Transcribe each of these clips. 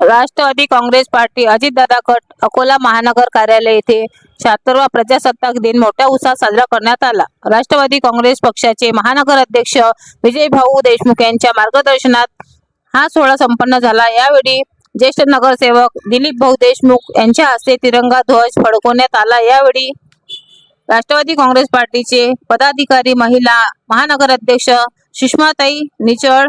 Rashtrawadi Congress party Ajitdada गट अकोला महानगर कार्यालय येथे शहात्तरवा प्रजासत्ताक दिन मोठ्या उत्साहात साजरा करण्यात आला. राष्ट्रवादी काँग्रेस पक्षाचे महानगर अध्यक्ष विजय भाऊ देशमुख यांच्या मार्गदर्शनात हा सोहळा संपन्न झाला. यावेळी ज्येष्ठ नगरसेवक दिलीप भाऊ देशमुख यांच्या हस्ते तिरंगा ध्वज फडकवण्यात आला. यावेळी राष्ट्रवादी काँग्रेस पार्टीचे पदाधिकारी महिला महानगर अध्यक्ष सुषमाताई निचळ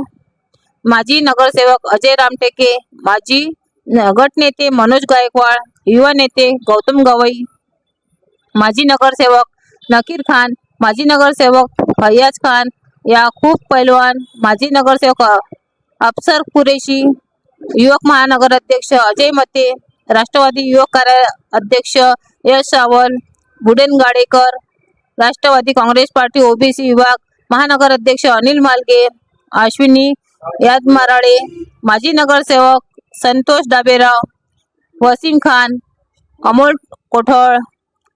माजी नगरसेवक अजय रामटेके माजी न- गटनेते मनोज गायकवाड युवा नेते गौतम गवई माजी नगरसेवक नकीर खान माजी नगरसेवक फैयाज खान या खूप पैलवान माजी नगरसेवक अफसर कुरेशी युवक महानगर अध्यक्ष अजय मते राष्ट्रवादी युवक कार्य अध्यक्ष यश सावल बुडेन गाडेकर राष्ट्रवादी काँग्रेस पार्टी ओबीसी विभाग महानगर अध्यक्ष अनिल मालगे अश्विनी यादमाराळे माजी नगरसेवक संतोष डाबेराव वसीम खान अमोल कोठळ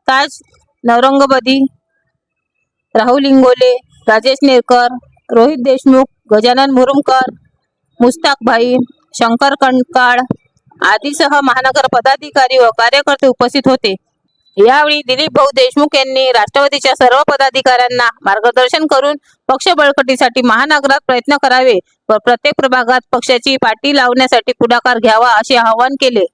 ताज नवरंगबदी राहुल इंगोले राजेश नेरकर रोहित देशमुख गजानन मुरुमकर मुस्ताक भाई शंकर कणकाळ आदीसह महानगर पदाधिकारी व कार्यकर्ते उपस्थित होते. यावेळी दिलीप भाऊ देशमुख यांनी राष्ट्रवादीच्या सर्व पदाधिकाऱ्यांना मार्गदर्शन करून पक्ष बळकटीसाठी महानगरात प्रयत्न करावे व प्रत्येक प्रभागात पक्षाची पाठी लावण्यासाठी पुढाकार घ्यावा असे आवाहन केले.